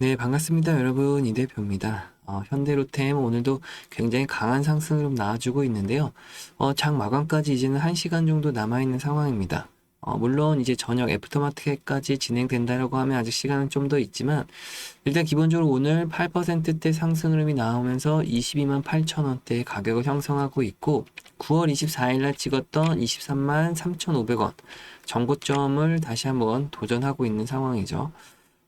네, 반갑습니다. 여러분. 이 대표입니다. 어, 현대로템 오늘도 굉장히 강한 상승으로 나와주고 있는데요. 어, 장 마감까지 이제는 1시간 정도 남아있는 상황입니다. 어, 물론 이제 저녁 애프터마켓까지 진행된다라고 하면 아직 시간은 좀 더 있지만 일단 기본적으로 오늘 8%대 상승 흐름이 나오면서 22만 8천 원대 가격을 형성하고 있고 9월 24일 날 찍었던 23만 3,500원 정고점을 다시 한번 도전하고 있는 상황이죠.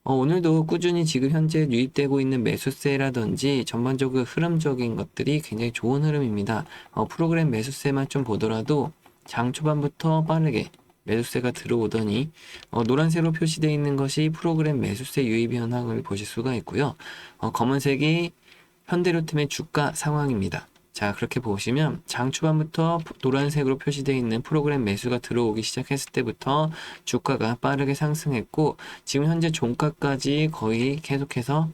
어, 오늘도 꾸준히 지금 현재 유입되고 있는 매수세라든지 전반적으로 흐름적인 것들이 굉장히 좋은 흐름입니다. 어, 프로그램 매수세만 좀 보더라도 장 초반부터 빠르게 매수세가 들어오더니 어, 노란색으로 표시되어 있는 것이 프로그램 매수세 유입 현황을 보실 수가 있고요. 어, 검은색이 현대로템의 주가 상황입니다. 자, 그렇게 보시면 장 초반부터 노란색으로 표시되어 있는 프로그램 매수가 들어오기 시작했을 때부터 주가가 빠르게 상승했고 지금 현재 종가까지 거의 계속해서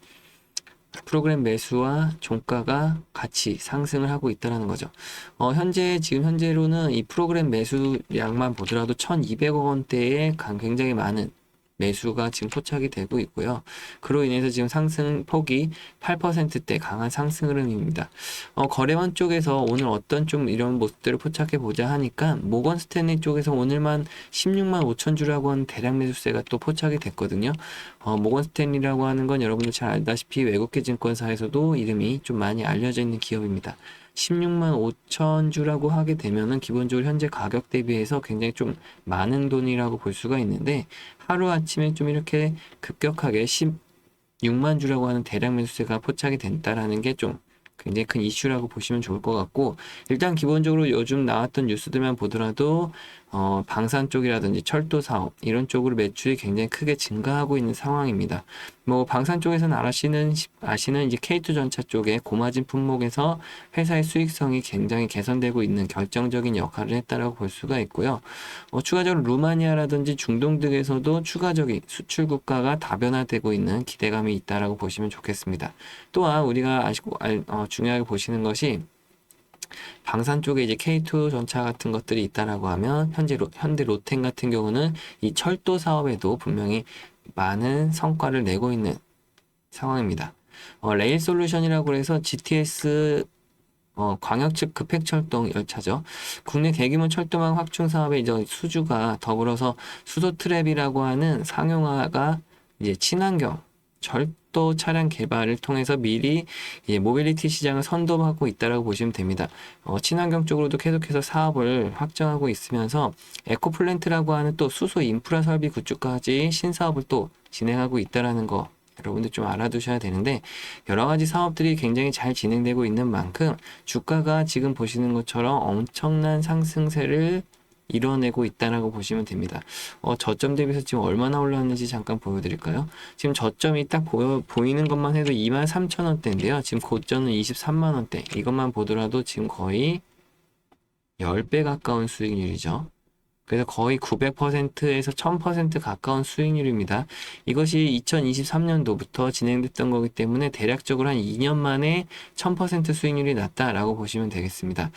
프로그램 매수와 종가가 같이 상승을 하고 있다는 거죠. 어, 현재 지금 현재로는 이 프로그램 매수량만 보더라도 1,200억 원대의 강- 굉장히 많은 매수가 지금 포착이 되고 있고요. 그로 인해서 지금 상승 폭이 8%대 강한 상승 흐름입니다. 어, 거래원 쪽에서 오늘 어떤 좀 이런 모습들을 포착해 보자 하니까 모건 스탠리 쪽에서 오늘만 16만 5천 주라고 하는 대량 매수세가 또 포착이 됐거든요. 어, 모건 스탠리라고 하는 건 여러분들 잘 알다시피 외국계 증권사에서도 이름이 좀 많이 알려져 있는 기업입니다. 16만 5천 주라고 하게 되면은 기본적으로 현재 가격 대비해서 굉장히 좀 많은 돈이라고 볼 수가 있는데 하루 아침에 좀 이렇게 급격하게 16만 주라고 하는 대량 매수세가 포착이 된다라는 게좀 굉장히 큰 이슈라고 보시면 좋을 것 같고 일단 기본적으로 요즘 나왔던 뉴스들만 보더라도 어, 방산 쪽이라든지 철도 사업 이런 쪽으로 매출이 굉장히 크게 증가하고 있는 상황입니다. 뭐 방산 쪽에서는 아시는 아시는 이제 K2 전차 쪽에 고마진 품목에서 회사의 수익성이 굉장히 개선되고 있는 결정적인 역할을 했다라고 볼 수가 있고요. 어, 추가적으로 루마니아라든지 중동 등에서도 추가적인 수출 국가가 다변화되고 있는 기대감이 있다라고 보시면 좋겠습니다. 또한 우리가 아시고 알- 어, 중요하게 보시는 것이 방산 쪽에 이제 K2 전차 같은 것들이 있다라고 하면 현재 로, 현대 로텐 같은 경우는 이 철도 사업에도 분명히 많은 성과를 내고 있는 상황입니다. 어, 레일 솔루션이라고 해서 GTS 어, 광역 측 급행철도 열차죠. 국내 대규모 철도망 확충 사업에 이제 수주가 더불어서 수소 트랩이라고 하는 상용화가 이제 친환경 철도 차량 개발을 통해서 미리 이제 모빌리티 시장을 선도하고 있다라고 보시면 됩니다. 어, 친환경 쪽으로도 계속해서 사업을 확정하고 있으면서 에코플랜트라고 하는 또 수소 인프라 설비 구축까지 신사업을 또 진행하고 있다라는 거 여러분들 좀 알아두셔야 되는데 여러 가지 사업들이 굉장히 잘 진행되고 있는 만큼 주가가 지금 보시는 것처럼 엄청난 상승세를 이뤄내고 있다라고 보시면 됩니다. 어, 저점 대비해서 지금 얼마나 올랐는지 잠깐 보여드릴까요? 지금 저점이 딱 보여, 보이는 것만 해도 23,000원대인데요. 지금 고점은 23만원대. 이것만 보더라도 지금 거의 10배 가까운 수익률이죠. 그래서 거의 900%에서 1000% 가까운 수익률입니다. 이것이 2023년도부터 진행됐던 거기 때문에 대략적으로 한 2년 만에 1000% 수익률이 났다라고 보시면 되겠습니다.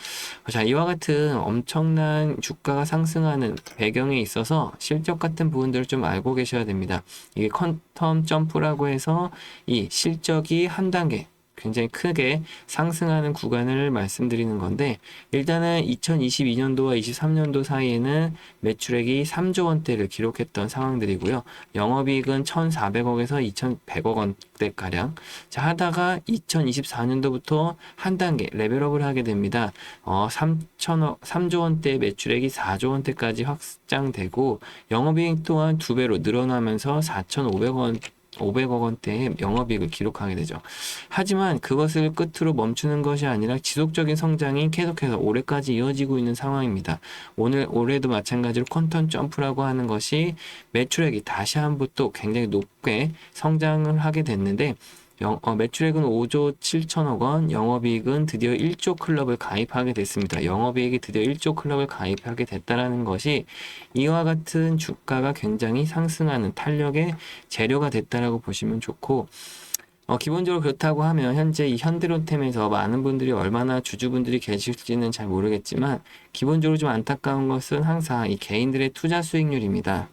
자, 이와 같은 엄청난 주가가 상승하는 배경에 있어서 실적 같은 부분들을 좀 알고 계셔야 됩니다. 이게 퀀텀 점프라고 해서 이 실적이 한 단계 굉장히 크게 상승하는 구간을 말씀드리는 건데 일단은 2022년도와 23년도 사이에는 매출액이 3조 원대를 기록했던 상황들이고요. 영업이익은 1,400억에서 2,100억 원대 가량. 자 하다가 2024년도부터 한 단계 레벨업을 하게 됩니다. 어, 3천억 3조 원대 매출액이 4조 원대까지 확장되고 영업이익 또한 두 배로 늘어나면서 4,500억 원 500억 원대의 영업이익을 기록하게 되죠. 하지만 그것을 끝으로 멈추는 것이 아니라 지속적인 성장이 계속해서 올해까지 이어지고 있는 상황입니다. 오늘 올해도 마찬가지로 퀀텀 점프라고 하는 것이 매출액이 다시 한번 또 굉장히 높게 성장을 하게 됐는데 영, 어, 매출액은 5조 7천억 원, 영업이익은 드디어 1조 클럽을 가입하게 됐습니다. 영업이익이 드디어 1조 클럽을 가입하게 됐다라는 것이 이와 같은 주가가 굉장히 상승하는 탄력의 재료가 됐다라고 보시면 좋고 어, 기본적으로 그렇다고 하면 현재 이 현대로템에서 많은 분들이 얼마나 주주분들이 계실지는 잘 모르겠지만 기본적으로 좀 안타까운 것은 항상 이 개인들의 투자 수익률입니다.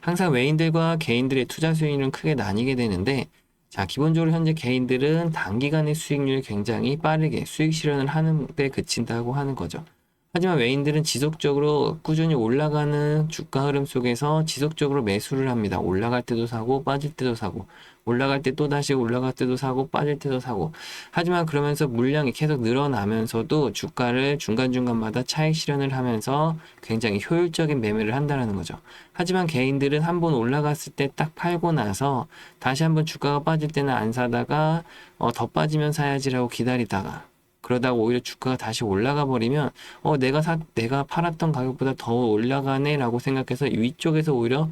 항상 외인들과 개인들의 투자 수익률은 크게 나뉘게 되는데 자, 기본적으로 현재 개인들은 단기간의 수익률이 굉장히 빠르게 수익 실현을 하는 데 그친다고 하는 거죠. 하지만 외인들은 지속적으로 꾸준히 올라가는 주가 흐름 속에서 지속적으로 매수를 합니다. 올라갈 때도 사고 빠질 때도 사고 올라갈 때 또 다시 올라갈 때도 사고 빠질 때도 사고 하지만 그러면서 물량이 계속 늘어나면서도 주가를 중간중간마다 차익 실현을 하면서 굉장히 효율적인 매매를 한다는 거죠. 하지만 개인들은 한 번 올라갔을 때 딱 팔고 나서 다시 한번 주가가 빠질 때는 안 사다가 어, 더 빠지면 사야지라고 기다리다가 그러다가 오히려 주가가 다시 올라가 버리면 어 내가 사 내가 팔았던 가격보다 더 올라가네라고 생각해서 위쪽에서 오히려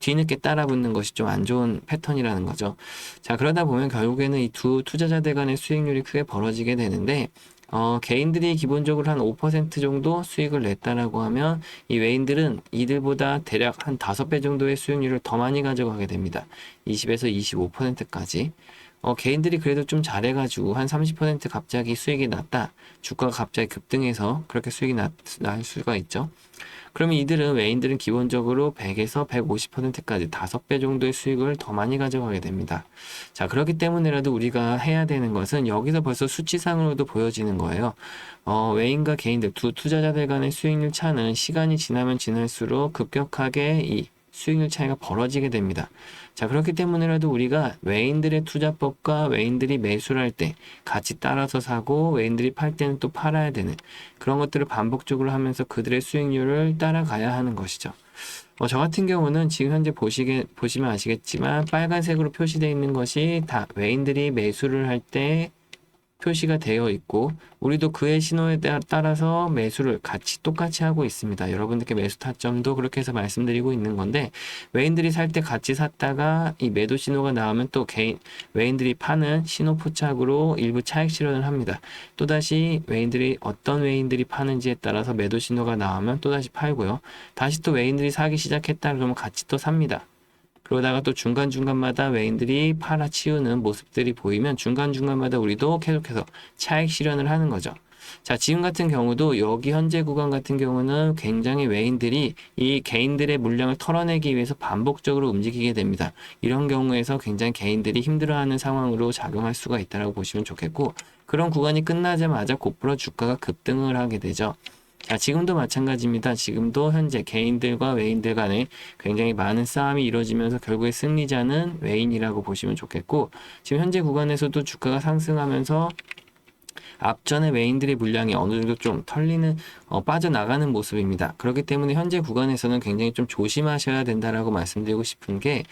뒤늦게 따라붙는 것이 좀 안 좋은 패턴이라는 거죠. 자 그러다 보면 결국에는 이 두 투자자들 간의 수익률이 크게 벌어지게 되는데 어, 개인들이 기본적으로 한 5% 정도 수익을 냈다라고 하면 이 외인들은 이들보다 대략 한 5배 정도의 수익률을 더 많이 가져가게 됩니다. 20에서 25%까지. 어, 개인들이 그래도 좀 잘해가지고 한 30% 갑자기 수익이 났다. 주가가 갑자기 급등해서 그렇게 수익이 났, 날 수가 있죠. 그러면 이들은 외인들은 기본적으로 100에서 150%까지 5배 정도의 수익을 더 많이 가져가게 됩니다. 자, 그렇기 때문에라도 우리가 해야 되는 것은 여기서 벌써 수치상으로도 보여지는 거예요. 어, 외인과 개인들 두 투자자들 간의 수익률 차는 시간이 지나면 지날수록 급격하게 이 수익률 차이가 벌어지게 됩니다. 자, 그렇기 때문에라도 우리가 외인들의 투자법과 외인들이 매수를 할 때 같이 따라서 사고 외인들이 팔 때는 또 팔아야 되는 그런 것들을 반복적으로 하면서 그들의 수익률을 따라가야 하는 것이죠. 어, 저 같은 경우는 지금 현재 보시게, 보시면 아시겠지만 빨간색으로 표시되어 있는 것이 다 외인들이 매수를 할 때 표시가 되어 있고 우리도 그의 신호에 따라서 매수를 같이 똑같이 하고 있습니다. 여러분들께 매수 타점도 그렇게 해서 말씀드리고 있는 건데 외인들이 살 때 같이 샀다가 이 매도 신호가 나오면 또 개인 외인들이 파는 신호 포착으로 일부 차익 실현을 합니다. 또다시 외인들이 어떤 외인들이 파는지에 따라서 매도 신호가 나오면 또다시 팔고요. 다시 또 외인들이 사기 시작했다 그러면 같이 또 삽니다. 그러다가 또 중간중간마다 외인들이 팔아치우는 모습들이 보이면 중간중간마다 우리도 계속해서 차익 실현을 하는 거죠. 자, 지금 같은 경우도 여기 현재 구간 같은 경우는 굉장히 외인들이 이 개인들의 물량을 털어내기 위해서 반복적으로 움직이게 됩니다. 이런 경우에서 굉장히 개인들이 힘들어하는 상황으로 작용할 수가 있다고 보시면 좋겠고 그런 구간이 끝나자마자 곧바로 주가가 급등을 하게 되죠. 자, 지금도 마찬가지입니다. 지금도 현재 개인들과 외인들 간에 굉장히 많은 싸움이 이루어지면서 결국에 승리자는 외인이라고 보시면 좋겠고, 지금 현재 구간에서도 주가가 상승하면서 앞전에 외인들의 물량이 어느 정도 좀 털리는 어, 빠져나가는 모습입니다. 그렇기 때문에 현재 구간에서는 굉장히 좀 조심하셔야 된다라고 말씀드리고 싶은 게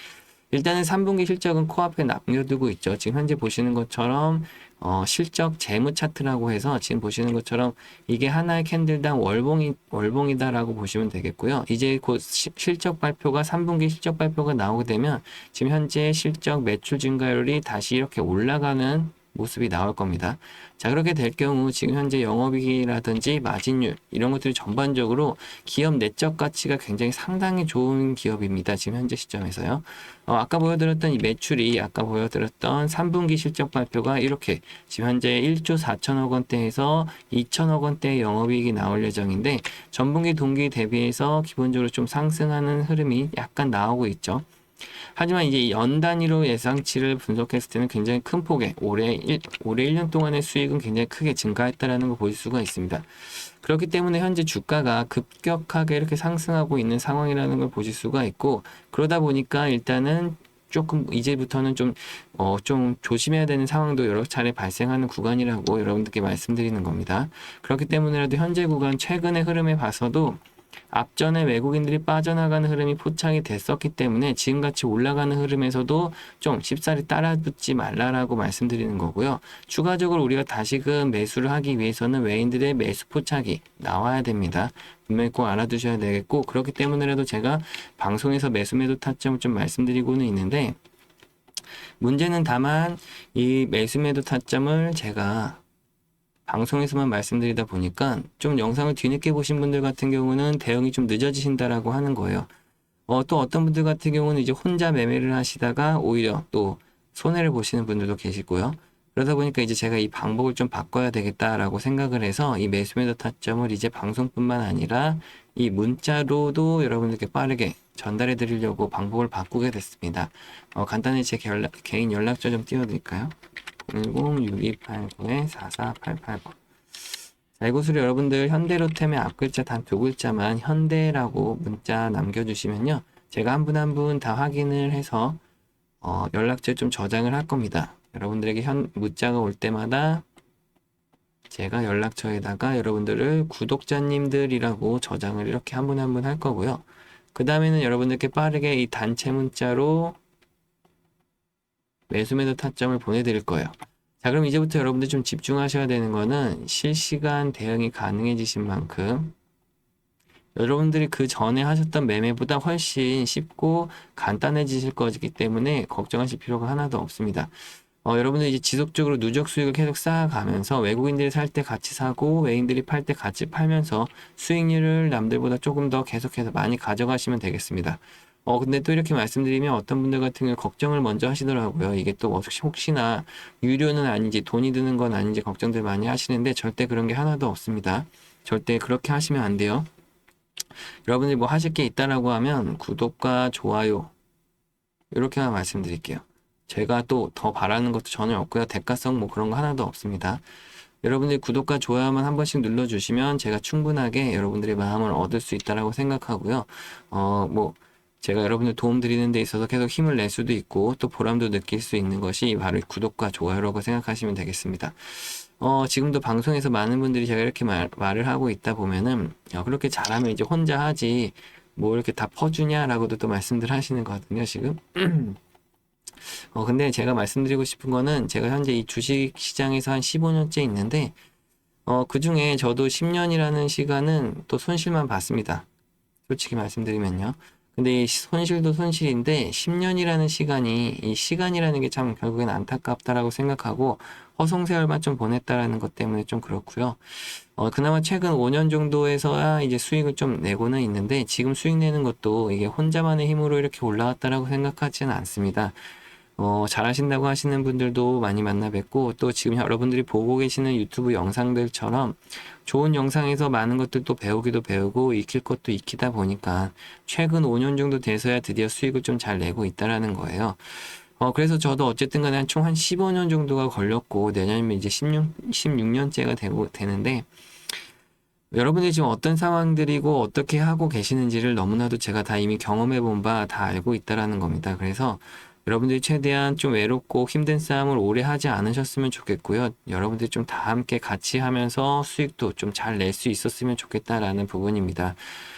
일단은 3분기 실적은 코앞에 남겨두고 있죠. 지금 현재 보시는 것처럼 어, 실적 재무 차트라고 해서 지금 보시는 것처럼 이게 하나의 캔들당 월봉이 월봉이다라고 보시면 되겠고요. 이제 곧 시, 실적 발표가 3분기 실적 발표가 나오게 되면 지금 현재 실적 매출 증가율이 다시 이렇게 올라가는 모습이 나올 겁니다. 자, 그렇게 될 경우 지금 현재 영업이익이라든지 마진율 이런 것들이 전반적으로 기업 내적 가치가 굉장히 상당히 좋은 기업입니다. 지금 현재 시점에서요. 어, 아까 보여드렸던 이 매출이 아까 보여드렸던 3분기 실적 발표가 이렇게 지금 현재 1조 4천억 원대에서 2천억 원대의 영업이익이 나올 예정인데 전분기 동기 대비해서 기본적으로 좀 상승하는 흐름이 약간 나오고 있죠. 하지만 이제 연 단위로 예상치를 분석했을 때는 굉장히 큰 폭의 올해 1, 올해 1년 동안의 수익은 굉장히 크게 증가했다라는 걸 볼 수가 있습니다. 그렇기 때문에 현재 주가가 급격하게 이렇게 상승하고 있는 상황이라는 걸 보실 수가 있고 그러다 보니까 일단은 조금 이제부터는 좀, 어, 좀 조심해야 되는 상황도 여러 차례 발생하는 구간이라고 여러분들께 말씀드리는 겁니다. 그렇기 때문에라도 현재 구간 최근의 흐름에 봐서도 앞전에 외국인들이 빠져나가는 흐름이 포착이 됐었기 때문에 지금같이 올라가는 흐름에서도 좀 쉽사리 따라붙지 말라라고 말씀드리는 거고요. 추가적으로 우리가 다시금 매수를 하기 위해서는 외인들의 매수 포착이 나와야 됩니다. 분명히 꼭 알아두셔야 되겠고 그렇기 때문에라도 제가 방송에서 매수 매도 타점을 좀 말씀드리고는 있는데 문제는 다만 이 매수 매도 타점을 제가 방송에서만 말씀드리다 보니까 좀 영상을 뒤늦게 보신 분들 같은 경우는 대응이 좀 늦어지신다라고 하는 거예요. 어, 또 어떤 분들 같은 경우는 이제 혼자 매매를 하시다가 오히려 또 손해를 보시는 분들도 계시고요. 그러다 보니까 이제 제가 이 방법을 좀 바꿔야 되겠다라고 생각을 해서 이 매수매도 타점을 이제 방송뿐만 아니라 이 문자로도 여러분들께 빠르게 전달해 드리려고 방법을 바꾸게 됐습니다. 어, 간단히 제 개인 연락처 좀 띄워드릴까요? 010-6289-4488번. 자, 이곳으로 여러분들 현대로템의 앞글자 단 두 글자만 현대라고 문자 남겨주시면요. 제가 한 분 한 분 다 확인을 해서 어, 연락처 좀 저장을 할 겁니다. 여러분들에게 현 문자가 올 때마다 제가 연락처에다가 여러분들을 구독자님들이라고 저장을 이렇게 한 분 한 분 할 거고요. 그 다음에는 여러분들께 빠르게 이 단체 문자로 매수매도 타점을 보내드릴 거예요. 자, 그럼 이제부터 여러분들 좀 집중하셔야 되는 거는 실시간 대응이 가능해지신 만큼 여러분들이 그 전에 하셨던 매매보다 훨씬 쉽고 간단해지실 거기 때문에 걱정하실 필요가 하나도 없습니다. 어, 여러분들 이제 지속적으로 누적 수익을 계속 쌓아가면서 외국인들이 살 때 같이 사고 외인들이 팔 때 같이 팔면서 수익률을 남들보다 조금 더 계속해서 많이 가져가시면 되겠습니다. 어, 근데 또 이렇게 말씀드리면 어떤 분들 같은 경우 걱정을 먼저 하시더라고요. 이게 또 혹시- 혹시나 유료는 아닌지 돈이 드는 건 아닌지 걱정들 많이 하시는데 절대 그런 게 하나도 없습니다. 절대 그렇게 하시면 안 돼요. 여러분들이 뭐 하실 게 있다라고 하면 구독과 좋아요 이렇게만 말씀드릴게요. 제가 또 더 바라는 것도 전혀 없고요. 대가성 뭐 그런 거 하나도 없습니다. 여러분들이 구독과 좋아요만 한 번씩 눌러주시면 제가 충분하게 여러분들의 마음을 얻을 수 있다라고 생각하고요. 어, 뭐, 제가 여러분들 도움 드리는 데 있어서 계속 힘을 낼 수도 있고 또 보람도 느낄 수 있는 것이 바로 이 구독과 좋아요라고 생각하시면 되겠습니다. 어, 지금도 방송에서 많은 분들이 제가 이렇게 말, 말을 하고 있다 보면은 어, 그렇게 잘하면 이제 혼자 하지 뭐 이렇게 다 퍼주냐라고도 또 말씀들 하시는 거거든요, 지금. 어, 근데 제가 말씀드리고 싶은 거는 제가 현재 이 주식 시장에서 한 15년째 있는데, 어, 그 중에 저도 10년이라는 시간은 또 손실만 봤습니다. 솔직히 말씀드리면요. 근데 이 손실도 손실인데, 10년이라는 시간이, 이 시간이라는 게 참 결국엔 안타깝다라고 생각하고, 허송세 월만 좀 보냈다라는 것 때문에 좀 그렇고요. 어, 그나마 최근 5년 정도에서야 이제 수익을 좀 내고는 있는데, 지금 수익 내는 것도 이게 혼자만의 힘으로 이렇게 올라왔다라고 생각하지는 않습니다. 어, 잘하신다고 하시는 분들도 많이 만나 뵙고 또 지금 여러분들이 보고 계시는 유튜브 영상들처럼 좋은 영상에서 많은 것들도 배우기도 배우고 익힐 것도 익히다 보니까 최근 5년 정도 돼서야 드디어 수익을 좀 잘 내고 있다라는 거예요. 어, 그래서 저도 어쨌든 간에 총한 15년 정도가 걸렸고 내년이면 이제 16, 16년째가 되고, 되는데 여러분들이 지금 어떤 상황들이고 어떻게 하고 계시는지를 너무나도 제가 다 이미 경험해 본 바 다 알고 있다라는 겁니다. 그래서 여러분들이 최대한 좀 외롭고 힘든 싸움을 오래 하지 않으셨으면 좋겠고요. 여러분들이 좀 다 함께 같이 하면서 수익도 좀 잘 낼 수 있었으면 좋겠다라는 부분입니다.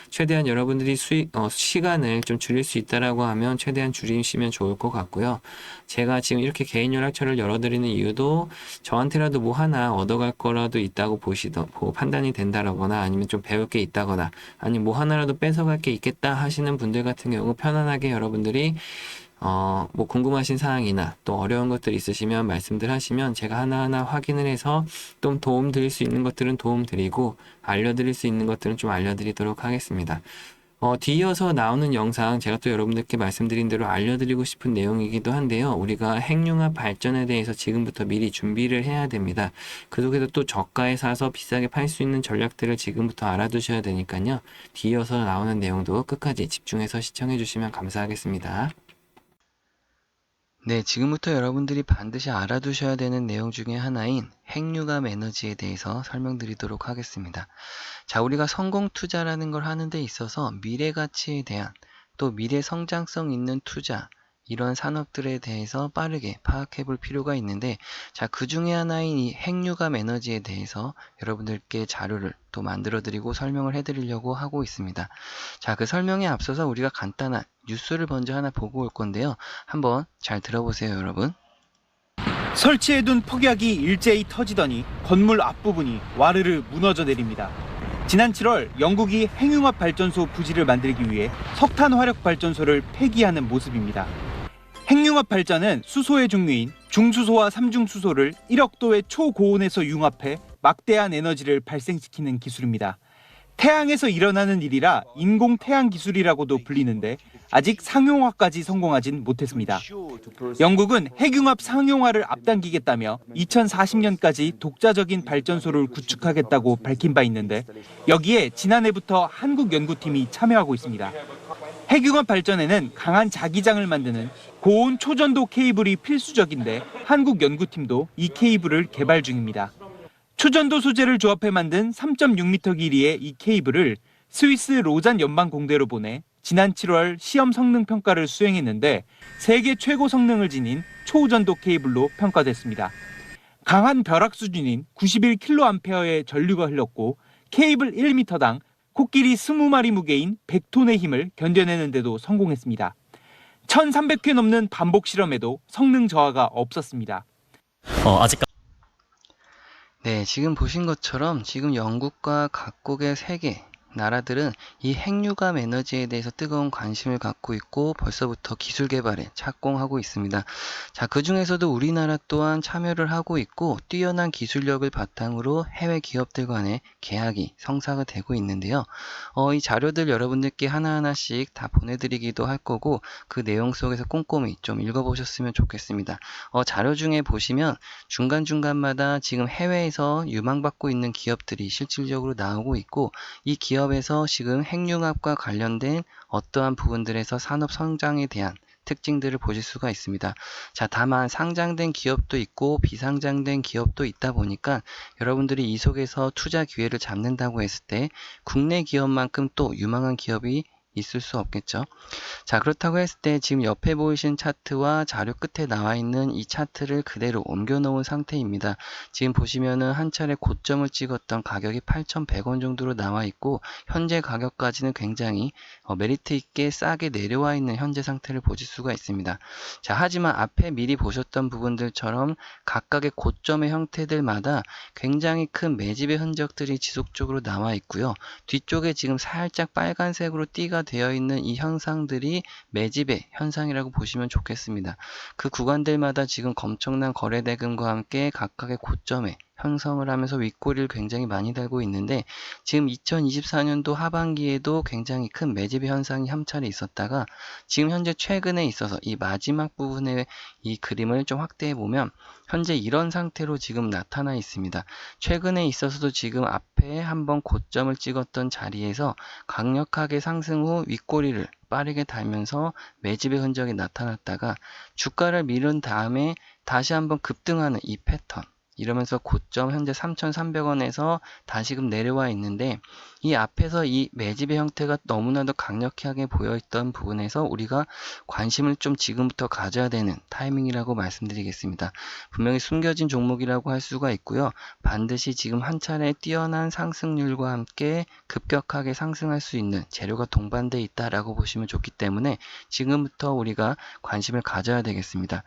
최대한 여러분들이 수익, 어, 시간을 좀 줄일 수 있다라고 하면 최대한 줄이시면 좋을 것 같고요. 제가 지금 이렇게 개인 연락처를 열어드리는 이유도 저한테라도 뭐 하나 얻어갈 거라도 있다고 보시더, 보, 판단이 된다라거나 아니면 좀 배울 게 있다거나 아니면 뭐 하나라도 뺏어갈 게 있겠다 하시는 분들 같은 경우 편안하게 여러분들이 어, 뭐 궁금하신 사항이나 또 어려운 것들 있으시면 말씀들 하시면 제가 하나하나 확인을 해서 좀 도움 드릴 수 있는 것들은 도움 드리고 알려드릴 수 있는 것들은 좀 알려드리도록 하겠습니다. 어, 뒤이어서 나오는 영상 제가 또 여러분들께 말씀드린 대로 알려드리고 싶은 내용이기도 한데요. 우리가 핵융합 발전에 대해서 지금부터 미리 준비를 해야 됩니다. 그 속에서 또 저가에 사서 비싸게 팔 수 있는 전략들을 지금부터 알아두셔야 되니까요. 뒤이어서 나오는 내용도 끝까지 집중해서 시청해 주시면 감사하겠습니다. 네, 지금부터 여러분들이 반드시 알아두셔야 되는 내용 중에 하나인 핵융합 에너지에 대해서 설명드리도록 하겠습니다. 자, 우리가 성공 투자라는 걸 하는 데 있어서 미래 가치에 대한 또 미래 성장성 있는 투자 이런 산업들에 대해서 빠르게 파악해 볼 필요가 있는데 자, 그 중에 하나인 이 핵융합 에너지에 대해서 여러분들께 자료를 또 만들어 드리고 설명을 해 드리려고 하고 있습니다. 자, 그 설명에 앞서서 우리가 간단한 뉴스를 먼저 하나 보고 올 건데요. 한번 잘 들어보세요, 여러분. 설치해둔 폭약이 일제히 터지더니 건물 앞부분이 와르르 무너져 내립니다. 지난 7월 영국이 핵융합 발전소 부지를 만들기 위해 석탄 화력 발전소를 폐기하는 모습입니다. 핵융합 발전은 수소의 종류인 중수소와 삼중수소를 1억 도의 초고온에서 융합해 막대한 에너지를 발생시키는 기술입니다. 태양에서 일어나는 일이라 인공 태양 기술이라고도 불리는데 아직 상용화까지 성공하진 못했습니다. 영국은 핵융합 상용화를 앞당기겠다며 2040년까지 독자적인 발전소를 구축하겠다고 밝힌 바 있는데 여기에 지난해부터 한국 연구팀이 참여하고 있습니다. 핵융합 발전에는 강한 자기장을 만드는 고온 초전도 케이블이 필수적인데 한국 연구팀도 이 케이블을 개발 중입니다. 초전도 소재를 조합해 만든 3.6m 길이의 이 케이블을 스위스 로잔 연방 공대로 보내 지난 7월 시험 성능 평가를 수행했는데 세계 최고 성능을 지닌 초전도 케이블로 평가됐습니다. 강한 벼락 수준인 91kA의 전류가 흘렀고 케이블 1m당 코끼리 20마리 무게인 100톤의 힘을 견뎌내는데도 성공했습니다. 1300회 넘는 반복 실험에도 성능 저하가 없었습니다. 어, 아직 네, 지금 보신 것처럼 지금 영국과 각국의 세계 나라들은 이 핵융합 에너지에 대해서 뜨거운 관심을 갖고 있고 벌써부터 기술 개발에 착공하고 있습니다. 자, 그 중에서도 우리나라 또한 참여를 하고 있고 뛰어난 기술력을 바탕으로 해외 기업들 간의 계약이 성사가 되고 있는데요. 어, 이 자료들 여러분들께 하나하나씩 다 보내드리기도 할 거고 그 내용 속에서 꼼꼼히 좀 읽어보셨으면 좋겠습니다. 어, 자료 중에 보시면 중간중간마다 지금 해외에서 유망받고 있는 기업들이 실질적으로 나오고 있고 이 기업 에서 지금 핵융합과 관련된 어떠한 부분들에서 산업 성장에 대한 특징들을 보실 수가 있습니다. 자, 다만 상장된 기업도 있고 비상장된 기업도 있다 보니까 여러분들이 이 속에서 투자 기회를 잡는다고 했을 때 국내 기업만큼 또 유망한 기업이 있을 수 없겠죠. 자, 그렇다고 했을 때 지금 옆에 보이신 차트와 자료 끝에 나와 있는 이 차트를 그대로 옮겨 놓은 상태입니다. 지금 보시면은 한 차례 고점을 찍었던 가격이 8,100원 정도로 나와 있고 현재 가격까지는 굉장히 어, 메리트 있게 싸게 내려와 있는 현재 상태를 보실 수가 있습니다. 자, 하지만 앞에 미리 보셨던 부분들처럼 각각의 고점의 형태들마다 굉장히 큰 매집의 흔적들이 지속적으로 나와 있고요. 뒤쪽에 지금 살짝 빨간색으로 띠가 되어 있는 이 현상들이 매집의 현상이라고 보시면 좋겠습니다. 그 구간들마다 지금 엄청난 거래 대금과 함께 각각의 고점에 형성을 하면서 윗꼬리를 굉장히 많이 달고 있는데 지금 2024년도 하반기에도 굉장히 큰 매집의 현상이 한 차례 있었다가 지금 현재 최근에 있어서 이 마지막 부분의 이 그림을 좀 확대해 보면 현재 이런 상태로 지금 나타나 있습니다. 최근에 있어서도 지금 앞에 한번 고점을 찍었던 자리에서 강력하게 상승 후 윗꼬리를 빠르게 달면서 매집의 흔적이 나타났다가 주가를 밀은 다음에 다시 한번 급등하는 이 패턴 이러면서 고점 현재 3,300원에서 다시금 내려와 있는데 이 앞에서 이 매집의 형태가 너무나도 강력하게 보여있던 부분에서 우리가 관심을 좀 지금부터 가져야 되는 타이밍이라고 말씀드리겠습니다. 분명히 숨겨진 종목이라고 할 수가 있고요. 반드시 지금 한 차례 뛰어난 상승률과 함께 급격하게 상승할 수 있는 재료가 동반돼 있다라고 보시면 좋기 때문에 지금부터 우리가 관심을 가져야 되겠습니다.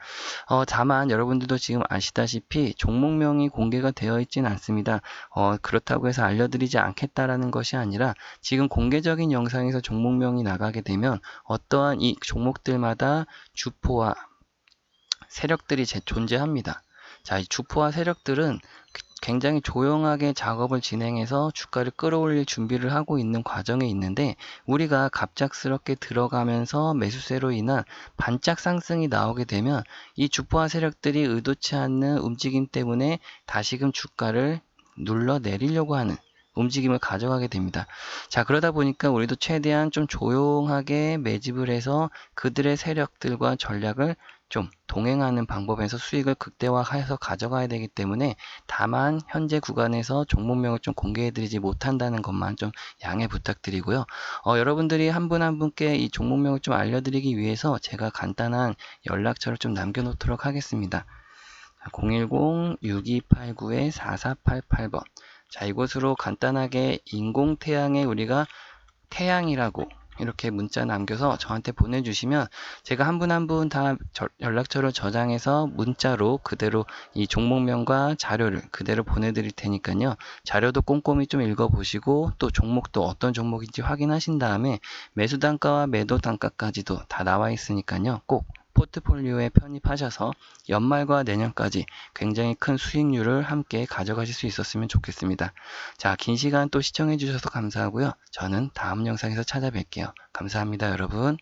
어, 다만 여러분들도 지금 아시다시피 종목명이 공개가 되어 있지는 않습니다. 어, 그렇다고 해서 알려드리지 않겠다라는 것이 아니라 지금 공개적인 영상에서 종목명이 나가게 되면 어떠한 이 종목들마다 주포와 세력들이 제- 존재합니다. 자, 이 주포와 세력들은 굉장히 조용하게 작업을 진행해서 주가를 끌어올릴 준비를 하고 있는 과정에 있는데 우리가 갑작스럽게 들어가면서 매수세로 인한 반짝 상승이 나오게 되면 이 주포와 세력들이 의도치 않는 움직임 때문에 다시금 주가를 눌러 내리려고 하는 움직임을 가져가게 됩니다. 자, 그러다 보니까 우리도 최대한 좀 조용하게 매집을 해서 그들의 세력들과 전략을 좀 동행하는 방법에서 수익을 극대화해서 가져가야 되기 때문에 다만 현재 구간에서 종목명을 좀 공개해드리지 못한다는 것만 좀 양해 부탁드리고요. 어, 여러분들이 한 분한 분께 이 종목명을 좀 알려드리기 위해서 제가 간단한 연락처를 좀 남겨놓도록 하겠습니다. 010-6289-4488번. 자, 이곳으로 간단하게 인공태양에 우리가 태양이라고 이렇게 문자 남겨서 저한테 보내주시면 제가 한 분 한 분 다 연락처를 저장해서 문자로 그대로 이 종목명과 자료를 그대로 보내드릴 테니까요. 자료도 꼼꼼히 좀 읽어보시고 또 종목도 어떤 종목인지 확인하신 다음에 매수 단가와 매도 단가까지도 다 나와 있으니까요. 꼭 포트폴리오에 편입하셔서 연말과 내년까지 굉장히 큰 수익률을 함께 가져가실 수 있었으면 좋겠습니다. 자, 긴 시간 또 시청해 주셔서 감사하고요. 저는 다음 영상에서 찾아뵐게요. 감사합니다, 여러분.